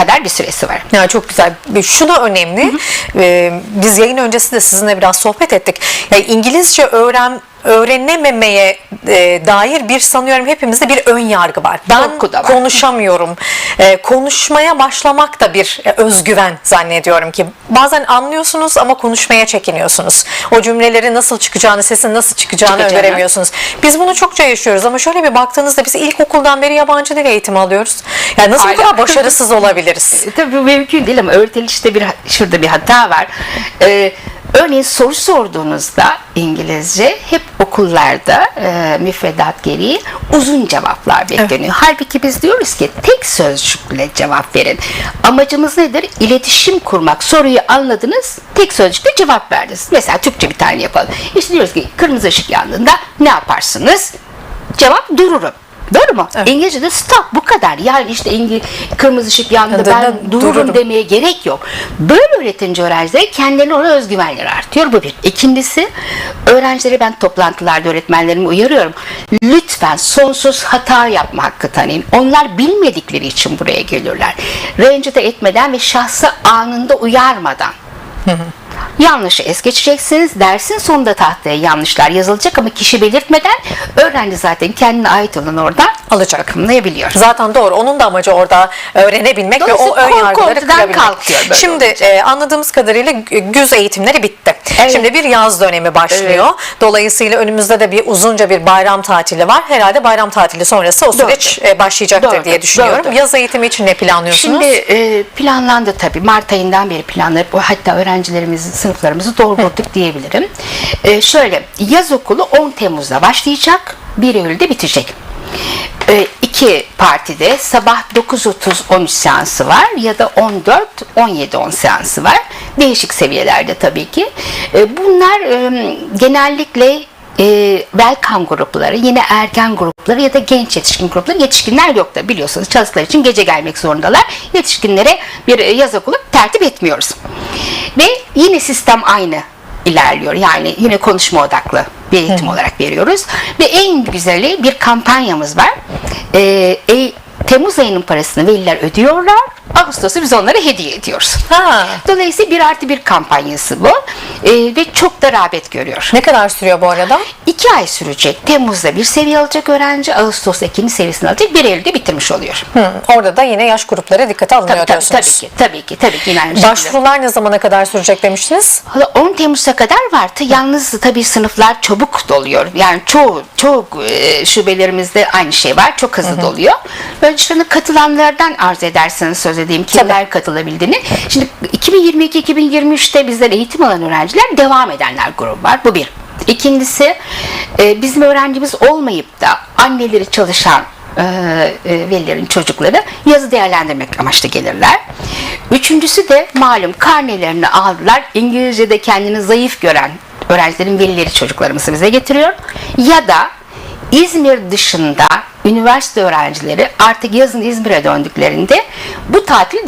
kadar bir süresi var. Ya çok güzel. Şu da önemli. Ee, biz yayın öncesi de sizinle biraz sohbet ettik. Yani İngilizce öğren öğrenememeye e, dair bir sanıyorum hepimizde bir ön yargı var. Ben Korku da var. konuşamıyorum. E, konuşmaya başlamak da bir e, özgüven zannediyorum ki. Bazen anlıyorsunuz ama konuşmaya çekiniyorsunuz. O cümleleri nasıl çıkacağını, sesin nasıl çıkacağını Çıkacağını. öngöremiyorsunuz. Biz bunu çokça yaşıyoruz ama şöyle bir baktığınızda biz ilkokuldan beri yabancı dil eğitimi alıyoruz. Yani nasıl bu Hala. kadar başarısız olabiliriz? E, Tabii bu mümkün değil ama öğretilişte bir şurada bir hata var. Ee, örneğin soru sorduğunuzda İngilizce hep okullarda e, müfredat gereği uzun cevaplar bekleniyor. Halbuki biz diyoruz ki tek sözcükle cevap verin. Amacımız nedir? İletişim kurmak. Soruyu anladınız, tek sözcükle cevap verdiniz. Mesela Türkçe bir tane yapalım. İşte diyoruz ki kırmızı ışık yandığında ne yaparsınız? Cevap dururum. Doğru mu? Evet. İngilizce'de stop bu kadar. Yani işte İngiliz kırmızı ışık yandı ben ben dururum, dururum. demeye gerek yok. Böyle öğretince öğrenciler kendilerine ona özgüvenleri artıyor. Bu bir. İkincisi öğrencileri ben toplantılarda öğretmenlerimi uyarıyorum. Lütfen sonsuz hata yapma hakkı tanıyın. Onlar bilmedikleri için buraya geliyorlar. Rencide etmeden ve şahsı anında uyarmadan. Yanlışı es geçeceksiniz. Dersin sonunda tahtaya yanlışlar yazılacak ama kişi belirtmeden öğrenci zaten kendine ait olan oradan Alacak. akımlayabiliyor. Zaten doğru. Onun da amacı orada öğrenebilmek ve o ön yargıları kırabilmek. kalkıyor böyle Şimdi e, anladığımız kadarıyla güz eğitimleri bitti. Evet. Şimdi bir yaz dönemi başlıyor. Dolayısıyla önümüzde de bir uzunca bir bayram tatili var. Herhalde bayram tatili sonrası o süreç e, başlayacaktır Doğru. diye düşünüyorum. Doğru. Yaz eğitimi için ne planlıyorsunuz? Şimdi e, planlandı tabii. Mart ayından beri planlanıp hatta öğrencilerimizin sınıflarımızı doldurduk diyebilirim. E, şöyle yaz okulu 10 Temmuz'da başlayacak. 1 Eylül'de bitecek. E, iki partide sabah 9.30-13 seansı var ya da 14-17-10 seansı var. Değişik seviyelerde tabii ki. E, bunlar e, genellikle e, welcome grupları, yine ergen grupları ya da genç yetişkin grupları. Yetişkinler yok da biliyorsunuz çalışmalar için gece gelmek zorundalar. Yetişkinlere bir e, yaz okulu tertip etmiyoruz. Ve yine sistem aynı ilerliyor. Yani yine konuşma odaklı bir eğitim olarak veriyoruz. Ve en güzeli bir kampanyamız var. E, e, Temmuz ayının parasını veliler ödüyorlar. Ağustos'u biz onlara hediye ediyoruz. Ha. Dolayısıyla bir artı bir kampanyası bu. E, ve çok da rağbet görüyor. Ne kadar sürüyor bu arada? İki ay sürecek. Temmuz'da bir seviye alacak öğrenci, Ağustos'ta ikinci seviyesini alacak. Bir Eylül'de bitirmiş oluyor. Hı, orada da yine yaş grupları dikkate alınıyor Tabii, tabii, diyorsunuz. tabii ki, tabii ki, tabii ki. yine. Başvurular ne zamana kadar sürecek demiştiniz? Valla 10 Temmuz'a kadar var. Ta- Yalnız tabii sınıflar çabuk doluyor. Yani çoğu çoğu e, şubelerimizde aynı şey var. Çok hızlı doluyor. Böyle şunu katılanlardan arz ederseniz söz edeyim. Kimler katılabildiğini. Şimdi 2022-2023'te bizden eğitim alan öğrenciler devam edenler grubu var. Bu bir. İkincisi e, bizim öğrencimiz olmayıp da anneleri çalışan e, e, velilerin çocukları yazı değerlendirmek amaçlı gelirler. Üçüncüsü de malum karnelerini aldılar. İngilizce'de kendini zayıf gören öğrencilerin velileri çocuklarımızı bize getiriyor. Ya da İzmir dışında üniversite öğrencileri artık yazın İzmir'e döndüklerinde bu tatil